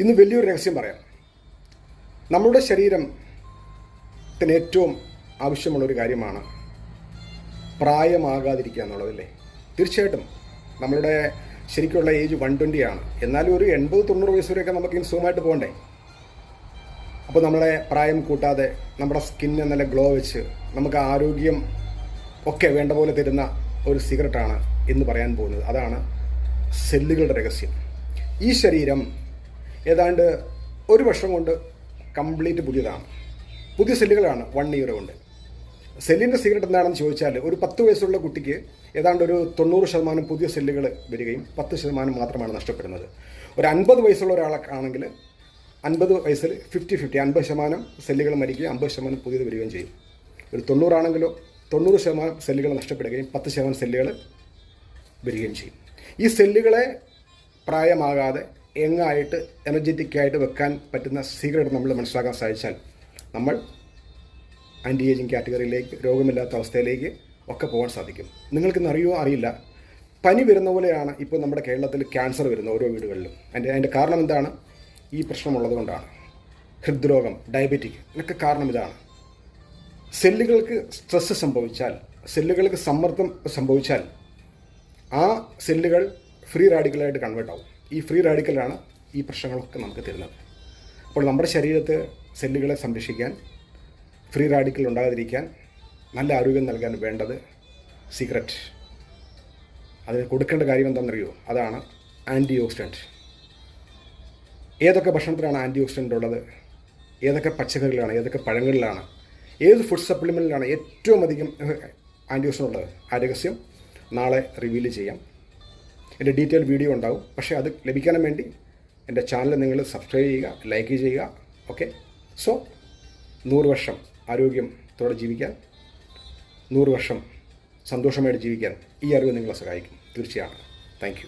ഇന്ന് വലിയൊരു രഹസ്യം പറയാം. നമ്മുടെ ശരീരത്തിന് ഏറ്റവും ആവശ്യമുള്ള ഒരു കാര്യമാണ് പ്രായമാകാതിരിക്കുക എന്നുള്ളതല്ലേ? തീർച്ചയായിട്ടും നമ്മളുടെ ശരിക്കുള്ള ഏജ് വൺ ട്വന്റി ആണ്. എന്നാലും ഒരു എൺപത് തൊണ്ണൂറ് വയസ്സ് വരെയൊക്കെ നമുക്ക് ഇനി സുഖമായിട്ട് പോകണ്ടേ? അപ്പോൾ നമ്മളെ പ്രായം കൂട്ടാതെ നമ്മുടെ സ്കിന്നെ നല്ല ഗ്ലോ വെച്ച് നമുക്ക് ആരോഗ്യം ഒക്കെ വേണ്ട പോലെ തരുന്ന ഒരു സിഗരറ്റാണ് എന്ന് പറയാൻ പോകുന്നത്. അതാണ് സെല്ലുകളുടെ രഹസ്യം. ഈ ശരീരം ഏതാണ്ട് ഒരു വർഷം കൊണ്ട് കംപ്ലീറ്റ് പുതിയതാണ്. പുതിയ സെല്ലുകളാണ് വൺ ഇയർ കൊണ്ട്. സെല്ലിന്റെ സീക്രട്ട് എന്താണെന്ന് ചോദിച്ചാൽ ഒരു പത്ത് വയസ്സുള്ള കുട്ടിക്ക് ഏതാണ്ട് ഒരു തൊണ്ണൂറ് ശതമാനം പുതിയ സെല്ലുകൾ വരികയും പത്ത് ശതമാനം മാത്രമാണ് നഷ്ടപ്പെടുന്നത്. ഒരു അൻപത് വയസ്സുള്ള ഒരാളാണെങ്കിൽ അൻപത് വയസ്സിൽ ഫിഫ്റ്റി ഫിഫ്റ്റി അൻപത് ശതമാനം സെല്ലുകൾ മരിക്കുകയും അമ്പത് ശതമാനം പുതിയത് വരികയും ചെയ്യും. ഒരു തൊണ്ണൂറാണെങ്കിലോ തൊണ്ണൂറ് ശതമാനം സെല്ലുകൾ നഷ്ടപ്പെടുകയും പത്ത് ശതമാനം സെല്ലുകൾ വരികയും ചെയ്യും. ഈ സെല്ലുകളെ പ്രായമാകാതെ എങ്ങായിട്ട് എനർജറ്റിക് ആയിട്ട് വെക്കാൻ പറ്റുന്ന സീക്രട്ട് നമ്മൾ മനസ്സിലാക്കാൻ സാധിച്ചാൽ നമ്മൾ ആന്റി ഏജിങ് കാറ്റഗറിയിലേക്ക് രോഗമില്ലാത്ത അവസ്ഥയിലേക്ക് ഒക്കെ പോകാൻ സാധിക്കും. നിങ്ങൾക്കിന്ന് അറിയോ? അറിയില്ല. പനി വരുന്ന പോലെയാണ് ഇപ്പോൾ നമ്മുടെ കേരളത്തിൽ ക്യാൻസർ വരുന്ന ഓരോ വീടുകളിലും. അതിന്റെ അതിന്റെ കാരണം എന്താണ്? ഈ പ്രശ്നമുള്ളത് കൊണ്ടാണ്. ഹൃദ്രോഗം ഡയബറ്റിക് ഇതൊക്കെ കാരണം ഇതാണ്. സെല്ലുകൾക്ക് സ്ട്രെസ്സ് സംഭവിച്ചാൽ സെല്ലുകൾക്ക് സമ്മർദ്ദം സംഭവിച്ചാൽ ആ സെല്ലുകൾ ഫ്രീ റാഡിക്കലായിട്ട് കൺവേർട്ട് ആവും. ഈ ഫ്രീ റാഡിക്കലാണ് ഈ പ്രശ്നങ്ങളൊക്കെ നമുക്ക് തരുന്നത്. അപ്പോൾ നമ്മുടെ ശരീരത്തെ സെല്ലുകളെ സംരക്ഷിക്കാൻ ഫ്രീ റാഡിക്കൽ ഉണ്ടാകാതിരിക്കാൻ നല്ല ആരോഗ്യം നൽകാൻ വേണ്ടത് സീക്രറ്റ് അതിന് കൊടുക്കേണ്ട കാര്യം എന്താണെന്നറിയോ? അതാണ് ആന്റി ഓക്സിഡന്റ് ഏതൊക്കെ ഭക്ഷണത്തിലാണ് ആന്റി ഓക്സിഡന്റ് ഉള്ളത്? ഏതൊക്കെ പച്ചക്കറികളാണ്? ഏതൊക്കെ പഴങ്ങളിലാണ്? ഏത് ഫുഡ് സപ്ലിമെന്റിലാണ് ഏറ്റവും അധികം ആന്റി ഓക്സിഡന്റ് ഉള്ളത്? ആ രഹസ്യം നാളെ റിവീൽ ചെയ്യാം. എന്റെ ഡീറ്റെയിൽ വീഡിയോ ഉണ്ടാവും. പക്ഷേ അത് ലഭിക്കാൻ വേണ്ടി എന്റെ ചാനൽ നിങ്ങൾ സബ്സ്ക്രൈബ് ചെയ്യുക ലൈക്ക് ചെയ്യുക ഓക്കെ സോ നൂറ് വർഷം ആരോഗ്യത്തോടെ ജീവിക്കാൻ നൂറ് വർഷം സന്തോഷമായിട്ട് ജീവിക്കാൻ ഈ അറിവ് നിങ്ങളെ സഹായിക്കും. തീർച്ചയാണ് താങ്ക്